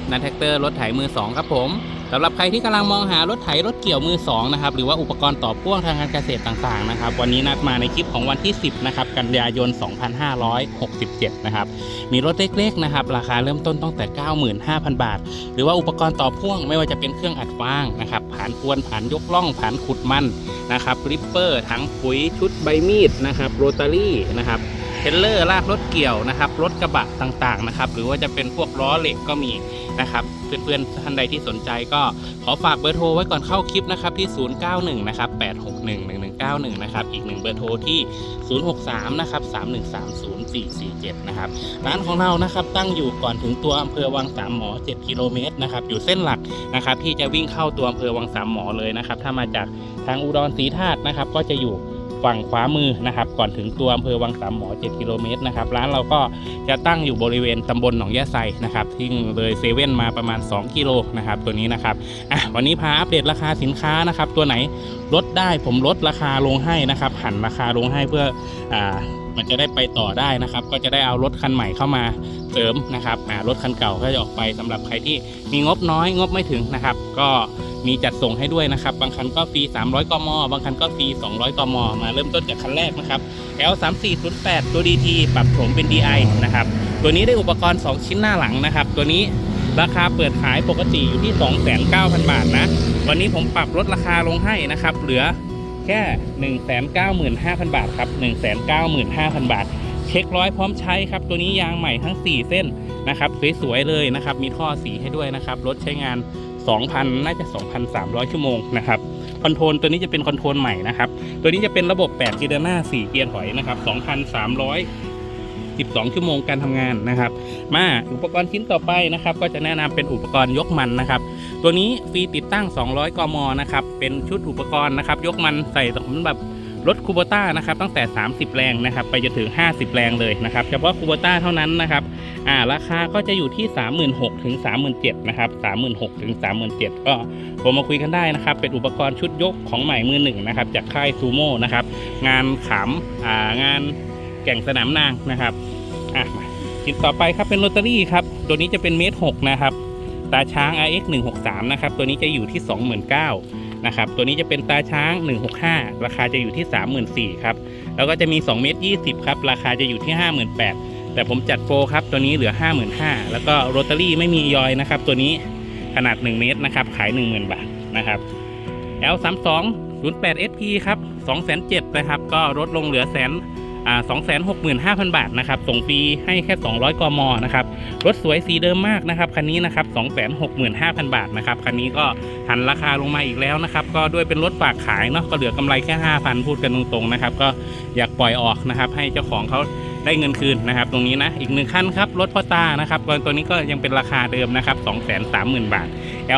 ับนันแท็กเตอร์รถไถมือสองครับผมสำหรับใครที่กำลังมองหารถไถรถเกี่ยวมือสองนะครับหรือว่าอุปกรณ์ต่อพ่วงทางการเกษตรต่างๆนะครับวันนี้นัดมาในคลิปของวันที่ 10นะครับกันยายน 2567 นะครับมีรถเล็กๆนะครับราคาเริ่มต้นตั้งแต่ 95,000 บาท หรือว่าอุปกรณ์ต่อพ่วงไม่ว่าจะเป็นเครื่องอัดฟางนะครับผ่านกวนผ่านยกล่องผ่านขุดมันนะครับริปเปอร์ถังปุ๋ยชุดใบมีดนะครับโรตารี่นะครับ เทรลเลอร์ลากรถเกี่ยวนะครับรถกระบะต่างๆนะครับหรือว่าจะเป็นพวกล้อเหล็กก็มีนะครับเพื่อนๆท่านใดที่สนใจก็ขอฝากเบอร์โทรไว้ก่อนเข้าคลิปนะครับที่ 091นะครับ861 1191นะครับอีกหนึ่งเบอร์โทรที่ 063นะครับ3130447นะครับร้านของเรานะครับตั้งอยู่ก่อนถึงตัวอำเภอวังสามหมอ 7 กิโลเมตรนะครับอยู่เส้นหลักนะครับที่จะวิ่งเข้าตัวอำเภอวังสามหมอเลยนะครับถ้ามาจากทางอุดรศรีธาตุนะครับก็จะอยู่ ฝั่งขวามือนะครับ ก่อนถึงตัวอำเภอวังสามหมอ 7 กิโลเมตรนะครับ ร้านเราก็จะตั้งอยู่บริเวณตำบลหนองยะไซนะครับที่เลยเซเว่นมาประมาณ 2 กิโลนะครับ ตัวนี้นะครับอะวันนี้พาอัปเดตราคาสินค้านะครับ ตัวไหนลดได้ผมลดราคาลงให้นะครับ หันราคาลงให้เพื่ออ่า มันจะได้ไปต่อได้นะครับ ก็จะได้เอารถคันใหม่เข้ามาเสริมนะครับอ่ารถคันเก่าก็จะออกไปสำหรับใครที่มีงบน้อยงบไม่ถึงนะครับ ก็มีจัดส่งให้ด้วยนะครับ บางคันก็ฟรี 300 กม บางคันก็ฟรี 200 กม มาเริ่มต้นจากคันแรกนะครับ L 3 4 0 8 ตัว DT ปรับโฉมเป็น DI นะครับ ตัวนี้ได้อุปกรณ์ 2 ชิ้นหน้าหลังนะครับ ตัวนี้ราคาเปิดขายปกติอยู่ที่ 29,000 บาทนะ วันนี้ผมปรับลดราคาลงให้นะครับ เหลือ ค่ 195,000 บาทครับ 195,000 บาท เช็คร้อยพร้อมใช้ครับ ตัวนี้ยางใหม่ทั้ง 4 เส้นนะครับสวยๆเลยนะครับ มีท่อสีให้ด้วยนะครับ รถใช้งาน 2,000 น่าจะ 2,300 ชั่วโมงนะครับ คอนโทรลตัวนี้จะเป็นคอนโทรลใหม่นะครับ ตัวนี้จะเป็นระบบ8กีเดอร์หน้า 4 เกียร์ถอยนะครับ 12 ชั่วโมงการทำงานนะครับ มาอุปกรณ์ชิ้นต่อไปนะครับ ก็จะแนะนำเป็นอุปกรณ์ยกมันนะครับ ตัวนี้ฟรีติดตั้ง 200 กมนะครับ เป็นชุดอุปกรณ์นะครับ ยกมันใส่สำหรับรถคูโบต้านะครับตั้งแต่ 30 แรงนะครับ ไปจนถึง 50 แรงเลยนะครับ เฉพาะคูโบต้าเท่านั้นนะครับอ่าราคาก็จะอยู่ที่ 36,000ถึง37,000นะครับ36,000ถึง37,000ก็ผมมาคุยกันได้นะครับ เป็นอุปกรณ์ชุดยกของใหม่มือหนึ่งนะครับ จากค่ายซูโม่นะครับ งานขำอ่างานแก่งสนามนางนะครับ อะมาชิ้นต่อไปครับเป็นโรตารี่ครับ ตัวนี้จะเป็นเมตรหกนะครับ ตาช้าง RX 163นะครับ ตัวนี้จะอยู่ที่ 29,000นะครับ ตัวนี้จะเป็นตาช้าง 165 ราคาจะอยู่ที่ 34,000ครับ แล้วก็จะมี2เมตร20ครับ ราคาจะอยู่ที่ 58,000แต่ผมจัดโปรครับ ตัวนี้เหลือ 55,000แล้วก็โรตารี่ไม่มียอยนะครับ ตัวนี้ขนาด 1 เมตรนะครับ ขาย 10,000 บาทนะครับ L32 08 SP ครับ207,000นะครับ ก็ลดลงเหลือแสน 265,000 บาทนะครับ ส่งฟรีให้แค่ 200 กมนะครับ รถสวยสีเดิมมากนะครับ คันนี้นะครับ 265,000 บาทนะครับ คันนี้ก็หันราคาลงมาอีกแล้วนะครับ ก็ด้วยเป็นรถฝากขายเนาะ ก็เหลือกำไรแค่ 5,000 พูดกันตรงๆนะครับ ก็อยากปล่อยออกนะครับ ให้เจ้าของเขาได้เงินคืนนะครับ ตรงนี้นะ อีกหนึ่งคันครับ รถพ่อตานะครับตัวนี้ก็ยังเป็นราคาเดิมนะครับ 230,000 บาท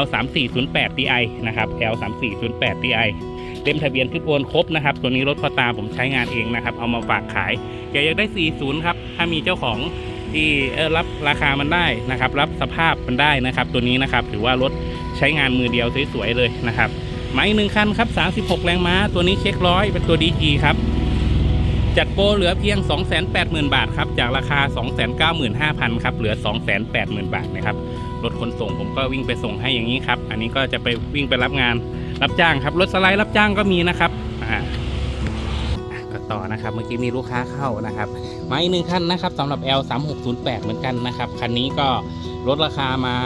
L 3 4 0 8 Ti นะครับ L 3 4 0 8 Ti เต็มทะเบียนทึบโอนครบนะครับ ตัวนี้รถพ่อตาผมใช้งานเองนะครับ เอามาฝากขายอยากได้ 40 ครับ ถ้ามีเจ้าของที่รับราคามันได้นะครับ รับสภาพมันได้นะครับ ตัวนี้นะครับถือว่ารถใช้งานมือเดียวสวยๆเลยนะครับมาอีกหนึ่งคันครับ 36 แรงม้า ตัวนี้เช็คร้อยเป็นตัวดีจีครับ จัดโปรเหลือเพียง 280,000 บาทครับ จากราคา 295,000 ครับ เหลือ 280,000 บาทนะครับ รถขนส่งผมก็วิ่งไปส่งให้อย่างนี้ครับ อันนี้ก็จะไปวิ่งไปรับงาน รับจ้างครับรถสไลด์รับจ้างก็มีนะครับอ่าอะก็ต่อนะครับเมื่อกี้มีลูกค้าเข้านะครับมาอีกหนึ่งคันนะครับสำหรับ L 3 6 0 8 เหมือนกันนะครับคันนี้ก็ลดราคามา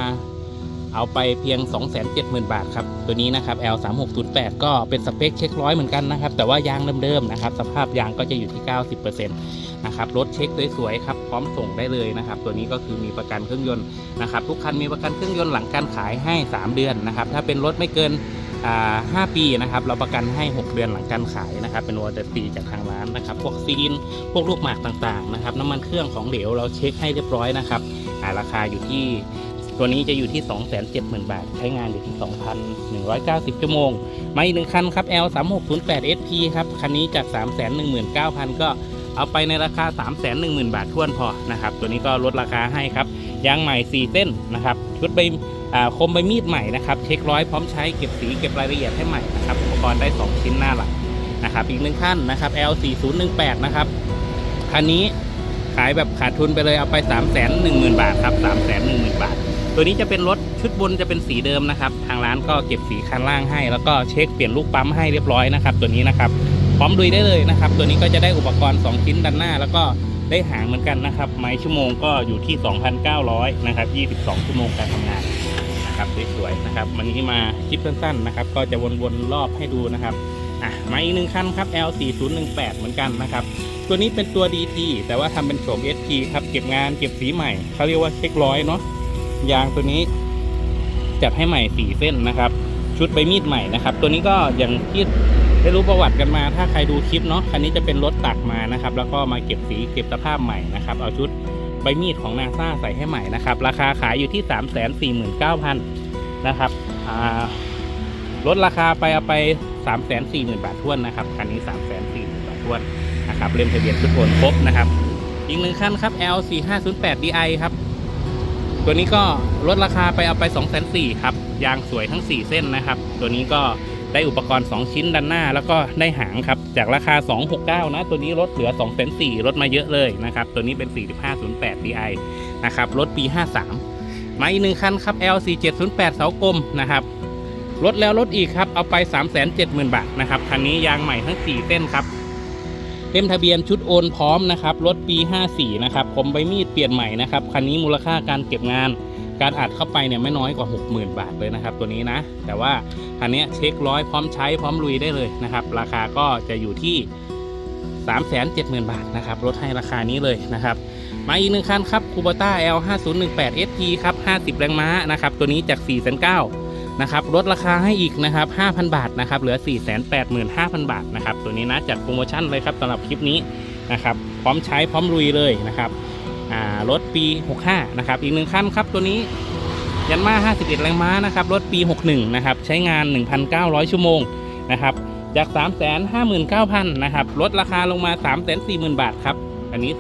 เอาไปเพียง 270,000 บาทครับ ตัวนี้นะครับ L 3 6 0 8 ก็เป็นสเปคเช็คร้อยเหมือนกันนะครับ แต่ว่ายางเดิมๆนะครับ สภาพยางก็จะอยู่ที่ 90%นะครับรถเช็คสวยๆครับ พร้อมส่งได้เลยนะครับ ตัวนี้ก็คือมีประกันเครื่องยนต์นะครับ ทุกคันมีประกันเครื่องยนต์หลังการขายให้ 3 เดือนนะครับ ถ้าเป็นรถไม่เกิน 5 ปีนะครับเราประกันให้ 6 เดือนหลังการขายนะครับ เป็นวอร์เตอร์ตีจากทางร้านนะครับ พวกซีน พวกลูกหมากต่างๆนะครับ น้ำมันเครื่องของเหลวเราเช็คให้เรียบร้อยนะครับาราคาอยู่ที่ตัวนี้จะอยู่ที่ 270,000 บาท ใช้งานอยู่ที่ 2,190 ชั่วโมง มาอีกหนึ่งคันครับ L 3 6 0 8 SP ครับ คันนี้จาก 319,000 ก็เอาไปในราคา 310,000 บาททวนพอนะครับ ตัวนี้ก็ลดราคาให้ครับ ยางใหม่ 4 เส้นนะครับ ชุดใบ คมใบมีดใหม่นะครับเช็คร้อยพร้อมใช้เก็บสีเก็บรายละเอียดให้ใหม่นะครับอุปกรณ์ได้ 2 ชิ้นหน้าหลังนะครับอีกหนึ่งขั้นนะครับ L 4 0 1 8 นะครับคันนี้ขายแบบขาดทุนไปเลยเอาไป 3 1 0 0 0 0 บาทครับ3 1 0 0 0 0 บาท ตัวนี้จะเป็นรถชุดบนจะเป็นสีเดิมนะครับ ทางร้านก็เก็บสีคันล่างให้ แล้วก็เช็คเปลี่ยนลูกปั๊มให้เรียบร้อยนะครับ ตัวนี้นะครับพร้อมดุยได้เลยนะครับ ตัวนี้ก็จะได้อุปกรณ์ 2 ชิ้นด้านหน้า แล้วก็ได้หางเหมือนกันนะครับไม้ชั่วโมงก็อยู่ที่ 2,900นะครับ22 ชั่วโมงการทำงาน นะครับสวยๆนะครับวันนี้มาคลิปสั้นๆนะครับ ก็จะวนๆรอบให้ดูนะครับอะมาอีกหนึ่งคันครับ L4018 เหมือนกันนะครับ ตัวนี้เป็นตัว DT แต่ว่าทำเป็นโฉม ST ครับเก็บงานเก็บสีใหม่เขาเรียกว่าเช็คร้อยเนาะยางตัวนี้จัดให้ใหม่สี่เส้นนะครับ ชุดใบมีดใหม่นะครับ ตัวนี้ก็อย่างที่ได้รู้ประวัติกันมา ถ้าใครดูคลิปเนาะคันนี้จะเป็นรถตักมานะครับ แล้วก็มาเก็บสีเก็บสภาพใหม่นะครับ เอาชุด ใบมีดของนาซาใส่ให้ใหม่นะครับ ราคาขายอยู่ที่ 3 4 9 0 0 0 นะครับลดราคาไปเอาไป 3 4 0 0 0 0 บาททวนนะครับคันนี้ 3 4 0 0 0 0 บาททวนนะครับเล่มทะเบียนชุดโอนครบนะครับอีกหนึ่งคันครับ L 4 5 0 8 DI ครับ ตัวนี้ก็ลดราคาไปเอาไป 2 4 0 0 0ครับยางสวยทั้ง 4 เส้นนะครับ ตัวนี้ก็ ได้อุปกรณ์ 2 ชิ้นด้านหน้า แล้วก็ได้หางครับ จากราคา 269 นะ ตัวนี้ลดเหลือ2 4 0 0 0ลดมาเยอะเลยนะครับ ตัวนี้เป็น 4508 Di นะครับลดปี 53 มาอีกหนึ่งคันครับ L4708 เสากลมนะครับลดแล้วลดอีกครับ เอาไป 370,000 บาทนะครับคันนี้ยางใหม่ทั้ง 4 เส้นครับเต็มทะเบียนชุดโอนพร้อมนะครับรถปี 54 นะครับคมใบมีดเปลี่ยนใหม่นะครับคันนี้มูลค่าการเก็บงาน การอัดเข้าไปเนี่ยไม่น้อยกว่า 60,000 บาทเลยนะครับ ตัวนี้นะ แต่ว่าคันนี้เช็คร้อยพร้อมใช้พร้อมลุยได้เลยนะครับ ราคาก็จะอยู่ที่ 370,000 บาทนะครับลดให้ราคานี้เลยนะครับมาอีกหนึ่งคันครับคูบ a ต้า L 5018 ST ครับ 50 แรงม้านะครับ ตัวนี้จาก 4 9 0 0 0นะครับลดราคาให้อีกนะครับ 5,000 บาทนะครับ เหลือ 485,000 บาทนะครับ ตัวนี้นะจัดโปรโมชั่นเลยครับสำหรับคลิปนี้นะครับ พร้อมใช้พร้อมลุยเลยนะครับ รถปี 65 นะครับ อีกหนึ่งคันครับตัวนี้ยันมา 51 แรงม้านะครับ รถปี 61 นะครับ ใช้งาน 1,900 ชั่วโมงนะครับ จาก 359,000 นะครับ ลดราคาลงมา 340,000 บาทครับ อันนี้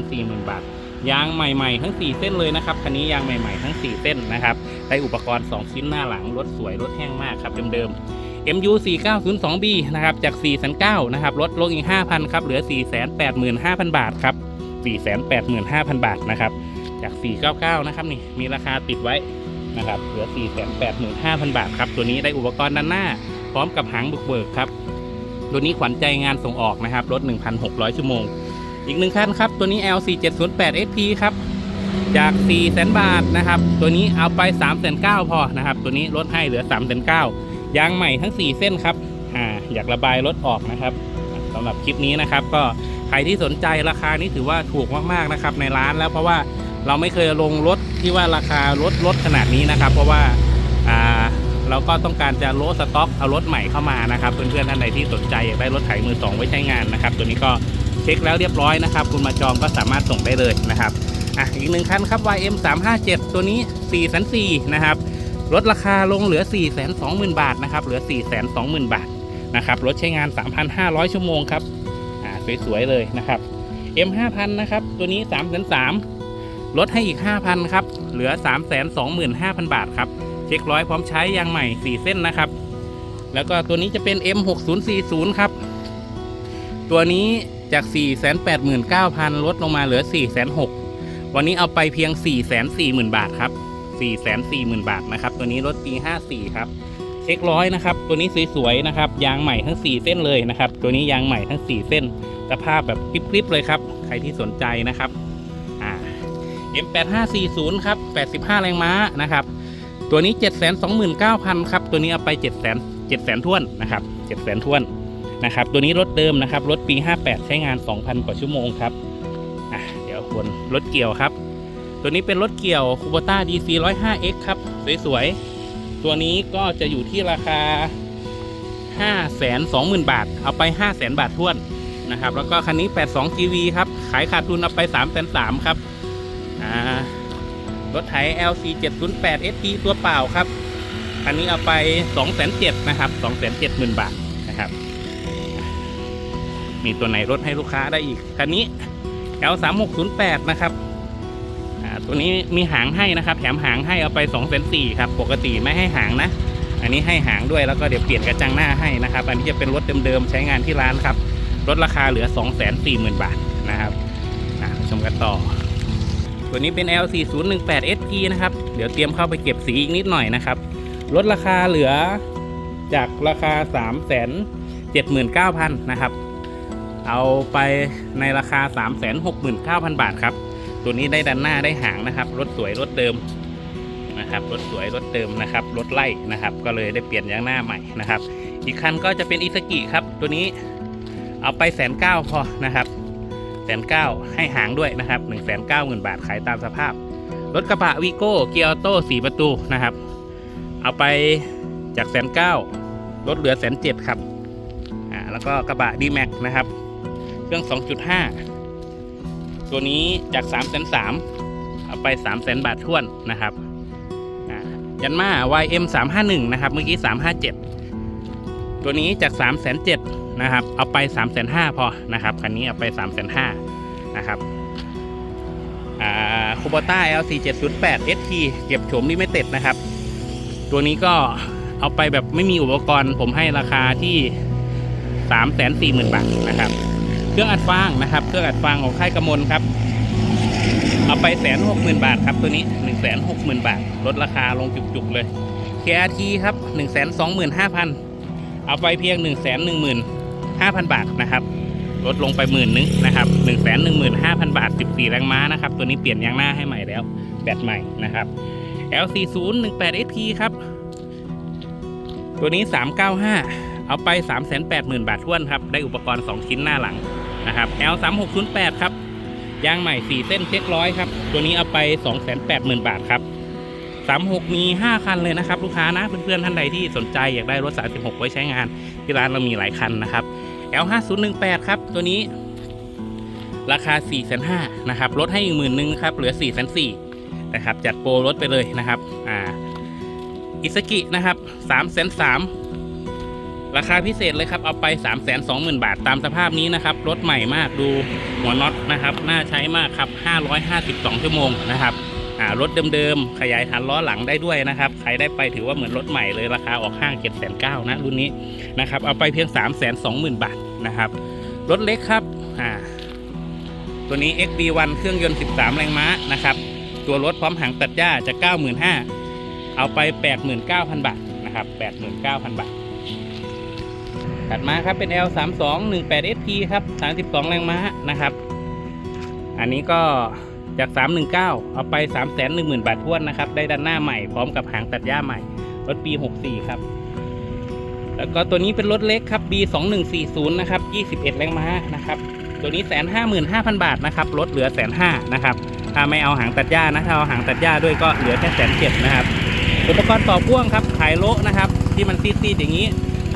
340,000 บาท ยางใหม่ๆ ทั้ง 4 เส้นเลยนะครับ คันนี้ยางใหม่ๆ ทั้ง 4 เส้นนะครับได้อุปกรณ์ 2 ชิ้นหน้าหลัง รถสวย รถแห้งมากครับเดิมๆ MU 4902B นะครับ จาก4,900นะครับ ลดลงอีก 5,000 ครับ เหลือ 485,000 บาทครับ 485,000 บาทนะครับ จาก 499 นะครับนี่มีราคาติดไว้นะครับเหลือ 485,000 บาทครับ ตัวนี้ได้อุปกรณ์ด้านหน้า พร้อมกับหางบุกเบิกครับ ตัวนี้ขวัญใจงานส่งออกนะครับรถ 1,600 ชั่วโมง อีกหนึ่งคันครับ ตัวนี้ L4708 SP ครับจาก 4 0 0 0 0 บาทนะครับ ตัวนี้เอาไป 3,900พอนะครับ ตัวนี้ลดให้เหลือ 3,900ยางใหม่ทั้ง 4 เส้นครับ อ่า อยากระบายรถออกนะครับสำหรับคลิปนี้นะครับ ก็ รที่สนใจราคานี้ถือว่าถูกมากๆนะครับ ในร้านแล้วเพราะว่าเราไม่เคยลงรถที่ว่าราคารถลดขนาดนี้นะครับ เพราะว่าเราก็ต้องการจะโลดสต็อกเอารถใหม่เข้ามานะครับ เพื่อนๆท่านใดที่สนใจอยากได้รถไถมือสองไว้ใช้งานนะครับ ตัวนี้ก็เช็คแล้วเรียบร้อยนะครับ คุณมาจองก็สามารถส่งได้เลยนะครับอะอีกหนึ่งคันครับ YM 357ตัวนี้4 4 0 0 0นะครับลดราคาลงเหลือ 4 2 0 0 0 0 บาทนะครับเหลือ 4 2 0 0 0 0 บาทนะครับรถใช้งาน 3,500 ชั่วโมงครับ สวยๆเลยนะครับ M 5,000นะครับ ตัวนี้3 3 0 0 0ลดให้อีก 5,000ครับ เหลือ 3 2 5 0 0 0 บาทครับ เช็คร้อยพร้อมใช้ยางใหม่ 4 เส้นนะครับ แล้วก็ตัวนี้จะเป็น M 6 0 4 0ครับ ตัวนี้จาก 489,000 ลดลงมาเหลือ 4,600วันนี้เอาไปเพียง 440,000 บาทครับ 440,000 บาทนะครับ ตัวนี้รถปี 54 ครับ เช็คร้อยนะครับ ตัวนี้สวยๆนะครับ ยางใหม่ทั้ง 4 เส้นเลยนะครับ ตัวนี้ยางใหม่ทั้ง 4 เส้นสภาพแบบคลิปๆเลยครับ ใครที่สนใจนะครับอ่า M8540 ครับ 85 แรงม้านะครับ ตัวนี้ 729,000 ครับ ตัวนี้เอาไป 700,000 700,000ท้วนนะครับ700,000ท้วนนะครับ ตัวนี้รถเดิมนะครับ รถปี 58 ใช้งาน 2,000 กว่าชั่วโมงครับอะเดี๋ยววนรถเกี่ยวครับ ตัวนี้เป็นรถเกี่ยวคูโบต้า DC 105X ครับ สวยๆ ตัวนี้ก็จะอยู่ที่ราคา 520,000 บาท เอาไป500,000 บาทท้วนนะครับ แล้วก็คันนี้ 82 GV ครับ ขายขาดทุนเอาไป 3,300ครับอ่ารถไถ LC 708 SP ตัวเปล่าครับ อันนี้เอาไป 2,700นะครับ 270,000 บาทนะครับ มีตัวไหนลดให้ลูกค้าได้อีก คันนี้ L 3 6 0 8 นะครับ ตัวนี้มีหางให้นะครับ แถมหางให้เอาไป2 4 0 0 0ครับ ปกติไม่ให้หางนะ อันนี้ให้หางด้วยแล้วก็เดี๋ยวเปลี่ยนกระจังหน้าให้นะครับ อันนี้จะเป็นรถเดิมๆใช้งานที่ร้านครับลดราคาเหลือ 2 4 0 0 0 0 บาทนะครับอ่าชมกันต่อ ตัวนี้เป็น L4018SP นะครับ เดี๋ยวเตรียมเข้าไปเก็บสีอีกนิดหน่อยนะครับ ลดราคาเหลือจากราคา 3 7 9 0 0 0 นะครับ เอาไปในราคา 3 6 9 0 0 0 บาทครับ ตัวนี้ได้ดันหน้าได้หางนะครับ รถสวยรถเดิมนะครับ รถสวยรถเดิมนะครับ รถไล่นะครับ ก็เลยได้เปลี่ยนยางหน้าใหม่นะครับ อีกคันก็จะเป็นอิสกิครับ ตัวนี้เอาไปแสนเก้าพอนะครับแสนเก้าให้หางด้วยนะครับหนึ่งแสนเก้าหมื่นบาทขายตามสภาพ รถกระบะวีโก้เกียร์ออโต้สี่ประตูนะครับ เอาไปจากแสนเก้ารถเหลือแสนเจ็ดครับ อ่า แล้วก็กระบะดีแม็กนะครับ เครื่อง 2.5 ตัวนี้จาก3 3 0 0 0เอาไป3 0 0 0 0 0บาทท้วนนะครับอ่ายันมา YM 351นะครับ เมื่อกี้ 357 ตัวนี้จาก 3 7 0 0 0นะครับ เอาไป 3 5 0 0 0พอนะครับ คันนี้เอาไป 3 5 0 0 0นะครับคูบต้า LC 708 ST เก็บโฉมลิมิเต็ดนะครับ ตัวนี้ก็เอาไปแบบไม่มีอุปกรณ์ ผมให้ราคาที่ 3 4 0 0 0 0 บาทนะครับ เครื่องอัดฟางนะครับ เครื่องอัดฟางของค่ายกมลครับ เอาไปแสนหกหมื่นบาทครับตัวนี้หนึ่งแสนหกหมื่นบาท ลดราคาลงจุกๆเลย KRT ครับหนึ่งแสนสองหมื่นห้าพันเอาไปเพียงหนึ่งแสนหนึ่งหมื่นห้าพันบาทนะครับ ลดลงไปหมื่นนึงนะครับหนึ่งแสนหนึ่งหมื่นห้าพันบาทสิบสี่แรงม้านะครับ ตัวนี้เปลี่ยนยางหน้าให้ใหม่แล้ว แบตใหม่นะครับ L40 18 SP ครับ ตัวนี้ 395 เอาไป 380,000 บาทท้วนครับ ได้อุปกรณ์ 2 ชิ้นหน้าหลัง นะครับ L3608 ครับ ยางใหม่ 4 เส้นเช็คร้อยครับ ตัวนี้เอาไป 280,000 บาทครับ 36 มี 5 คันเลยนะครับ ลูกค้านะ เพื่อนๆท่านใดที่สนใจอยากได้รถ 36 ไว้ใช้งาน ที่ร้านเรามีหลายคันนะครับ L5018 ครับ ตัวนี้ ราคา 4,500นะครับ ลดให้อีกหมื่นนึงครับ เหลือ 4,400นะครับ จัดโปรลดไปเลยนะครับ อ่า อิสกินะครับสามแสนสาม ราคาพิเศษเลยครับเอาไป3ามแสนสองหมื่นบาทตามสภาพนี้นะครับรถใหม่มากดูหัวน็อตนะครับน่าใช้มากครับ 552 ชั่วโมงนะครับรถเดิมๆขยายฐานล้อหลังได้ด้วยนะครับใครได้ไปถือว่าเหมือนรถใหม่เลยราคาออกห้างเจ็ดแสนเก้านะรุ่นนี้นะครับเอาไปเพียง3ามแสนสองหมื่นบาทนะครับรถเล็กครับตัวนี้ XB1 เครื่องยนต์ 13 แรงม้านะครับตัวรถพร้อมหางตัดหญ้าจะ 95,000เอาไป 89,000 บาทนะครับ89,000 บาท ถัดมาครับเป็น L 3 2 1 8 SP ครับ 32 แรงม้านะครับ อันนี้ก็จาก 319 เอาไป 310,000 บาททวนนะครับ ได้ด้านหน้าใหม่พร้อมกับหางตัดหญ้าใหม่ รถปี 64 ครับ แล้วก็ตัวนี้เป็นรถเล็กครับ B 2 1 4 0นะครับ 21 แรงม้านะครับ ตัวนี้155,000บาทนะครับ ลดเหลือ105,000นะครับ ถ้าไม่เอาหางตัดหญ้านะ ถ้าเอาหางตัดหญ้าด้วยก็เหลือแค่แสนเจ็ดนะครับ อุปกรณ์ต่อพ่วงครับ ขายโลนะครับ ที่มันซีดๆอย่างนี้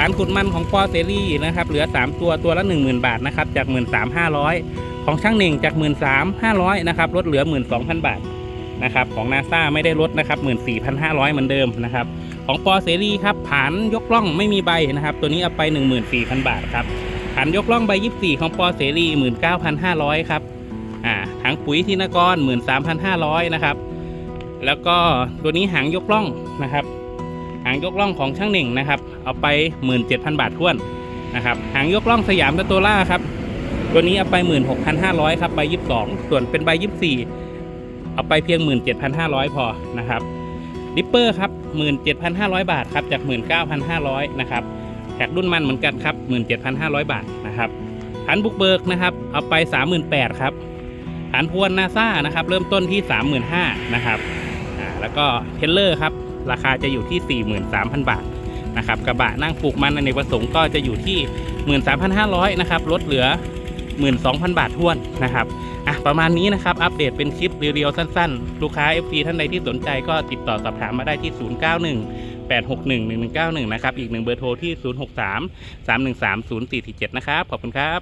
ฐานขุดมันของปอเซรี่นะครับเหลือ 3 ตัวตัวละ 10,000 บาทนะครับจาก 13,500 ของช่างเหน่งจาก 13,500นะครับลดเหลือ 12,000 บาทนะครับของนาซาไม่ได้ลดนะครับ 14,500 เหมือนเดิมนะครับของปอเซรี่ครับผานยกล่องไม่มีใบนะครับตัวนี้เอาไป 14,000 บาทครับผานยกล่องใบ 24 ของปอเซรี่19,500 ครับอ่าหางปุ๋ยที่นกร 13,500 นะครับแล้วก็ตัวนี้หางยกล่องนะครับางยกล่องของช่างหนึ่งนะครับ เอาไป 17,000 บาทท้วนนะครับหางยกล่องสยามตะโตล่าครับ ตัวนี้เอาไป 16,500ครับใบ22 ส่วนเป็นใบ24 เอาไปเพียง 17,500 พอนะครับดิปเปอร์ครับ 17,500 บาทครับจาก 19,500นะครับแท็กรุ่นมันเหมือนกันครับ 17,500 บาทนะครับหันบุกเบิกนะครับ เอาไป 38,000ครับฐานพวนนาซ่านะครับ เริ่มต้นที่ 35,000นะครับอ่าแล้วก็เทเลอร์ครับ ราคาจะอยู่ที่ 43,000 บาทนะครับกระบะนั่งปลูกมันอเนประสงค์ก็จะอยู่ที่ 13,500นะครับลดเหลือ 12,000 บาททวนนะครับอะประมาณนี้นะครับ อัปเดตเป็นคลิปเรียวๆสั้นๆ ลูกค้า FC ท่านใดที่สนใจก็ติดต่อสอบถามมาได้ที่ 091 861 1191 นะครับ อีกหนึ่งเบอร์โทรที่ 063 313 0447 นะครับ ขอบคุณครับ